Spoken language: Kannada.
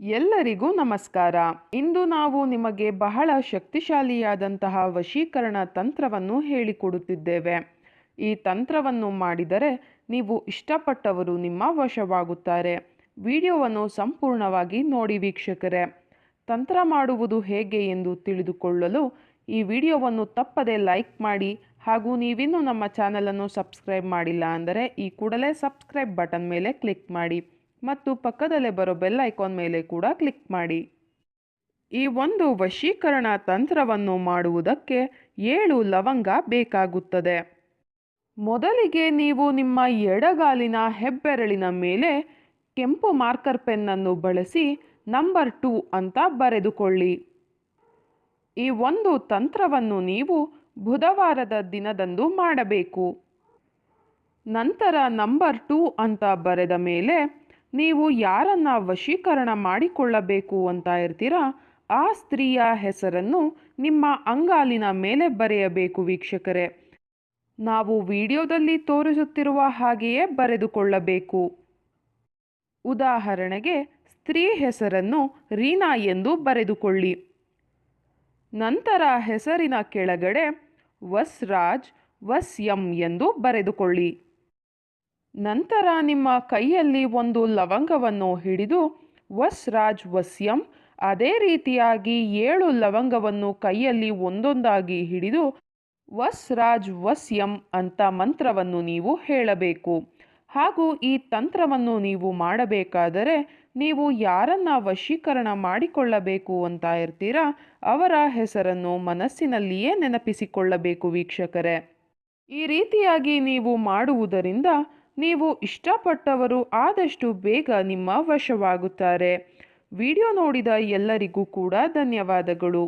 ಎಲ್ಲರಿಗೂ ನಮಸ್ಕಾರ. ಇಂದು ನಾವು ನಿಮಗೆ ಬಹಳ ಶಕ್ತಿಶಾಲಿಯಾದಂತಹ ವಶೀಕರಣ ತಂತ್ರವನ್ನು ಹೇಳಿಕೊಡುತ್ತಿದ್ದೇವೆ. ಈ ತಂತ್ರವನ್ನು ಮಾಡಿದರೆ ನೀವು ಇಷ್ಟಪಟ್ಟವರು ನಿಮ್ಮ ವಶವಾಗುತ್ತಾರೆ. ವಿಡಿಯೋವನ್ನು ಸಂಪೂರ್ಣವಾಗಿ ನೋಡಿ ವೀಕ್ಷಕರೇ. ತಂತ್ರ ಮಾಡುವುದು ಹೇಗೆ ಎಂದು ತಿಳಿದುಕೊಳ್ಳಲು ಈ ವಿಡಿಯೋವನ್ನು ತಪ್ಪದೆ ಲೈಕ್ ಮಾಡಿ ಹಾಗೂ ನೀವಿನ್ನೂ ನಮ್ಮ ಚಾನಲನ್ನು ಸಬ್ಸ್ಕ್ರೈಬ್ ಮಾಡಿಲ್ಲ ಅಂದರೆ ಈ ಕೂಡಲೇ ಸಬ್ಸ್ಕ್ರೈಬ್ ಬಟನ್ ಮೇಲೆ ಕ್ಲಿಕ್ ಮಾಡಿ. ಮತ್ತು ಪಕ್ಕದಲ್ಲೇ ಬರೋ ಬೆಲ್ ಐಕಾನ್ ಮೇಲೆ ಕೂಡ ಕ್ಲಿಕ್ ಮಾಡಿ. ಈ ಒಂದು ವಶೀಕರಣ ತಂತ್ರವನ್ನು ಮಾಡುವುದಕ್ಕೆ ಏಳು ಲವಂಗ ಬೇಕಾಗುತ್ತದೆ. ಮೊದಲಿಗೆ ನೀವು ನಿಮ್ಮ ಎಡಗಾಲಿನ ಹೆಬ್ಬೆರಳಿನ ಮೇಲೆ ಕೆಂಪು ಮಾರ್ಕರ್ ಪೆನ್ನನ್ನು ಬಳಸಿ ನಂಬರ್ ಟೂ ಅಂತ ಬರೆದುಕೊಳ್ಳಿ. ಈ ಒಂದು ತಂತ್ರವನ್ನು ನೀವು ಬುಧವಾರದ ದಿನದಂದು ಮಾಡಬೇಕು. ನಂತರ ನಂಬರ್ ಟೂ ಅಂತ ಬರೆದ ಮೇಲೆ ನೀವು ಯಾರನ್ನ ವಶೀಕರಣ ಮಾಡಿಕೊಳ್ಳಬೇಕು ಅಂತ ಇರ್ತೀರಾ, ಆ ಸ್ತ್ರೀಯ ಹೆಸರನ್ನು ನಿಮ್ಮ ಅಂಗಾಲಿನ ಮೇಲೆ ಬರೆಯಬೇಕು ವೀಕ್ಷಕರೇ. ನಾವು ವಿಡಿಯೋದಲ್ಲಿ ತೋರಿಸುತ್ತಿರುವ ಹಾಗೆಯೇ ಬರೆದುಕೊಳ್ಳಬೇಕು. ಉದಾಹರಣೆಗೆ, ಸ್ತ್ರೀ ಹೆಸರನ್ನು ರೀನಾ ಎಂದು ಬರೆದುಕೊಳ್ಳಿ. ನಂತರ ಹೆಸರಿನ ಕೆಳಗಡೆ, ವಸ್ರಾಜ್ ವಸ್ ಎಂ ಎಂದು ಬರೆದುಕೊಳ್ಳಿ. ನಂತರ ನಿಮ್ಮ ಕೈಯಲ್ಲಿ ಒಂದು ಲವಂಗವನ್ನು ಹಿಡಿದು, ವಸ್ ರಾಜ್ ವಸ್ಯಂ. ಅದೇ ರೀತಿಯಾಗಿ ಏಳು ಲವಂಗವನ್ನು ಕೈಯಲ್ಲಿ ಒಂದೊಂದಾಗಿ ಹಿಡಿದು, ವಸ್ ರಾಜ್ ವಸ್ಯಂ ಅಂತ ಮಂತ್ರವನ್ನು ನೀವು ಹೇಳಬೇಕು. ಹಾಗೂ ಈ ತಂತ್ರವನ್ನು ನೀವು ಮಾಡಬೇಕಾದರೆ ನೀವು ಯಾರನ್ನ ವಶೀಕರಣ ಮಾಡಿಕೊಳ್ಳಬೇಕು ಅಂತ ಇರ್ತೀರಾ, ಅವರ ಹೆಸರನ್ನು ಮನಸ್ಸಿನಲ್ಲಿಯೇ ನೆನಪಿಸಿಕೊಳ್ಳಬೇಕು ವೀಕ್ಷಕರೇ. ಈ ರೀತಿಯಾಗಿ ನೀವು ಮಾಡುವುದರಿಂದ ನೀವು ಇಷ್ಟಪಟ್ಟವರು ಆದಷ್ಟು ಬೇಗ ನಿಮ್ಮ ವಶವಾಗುತ್ತಾರೆ. ವಿಡಿಯೋ ನೋಡಿದ ಎಲ್ಲರಿಗೂ ಕೂಡ ಧನ್ಯವಾದಗಳು.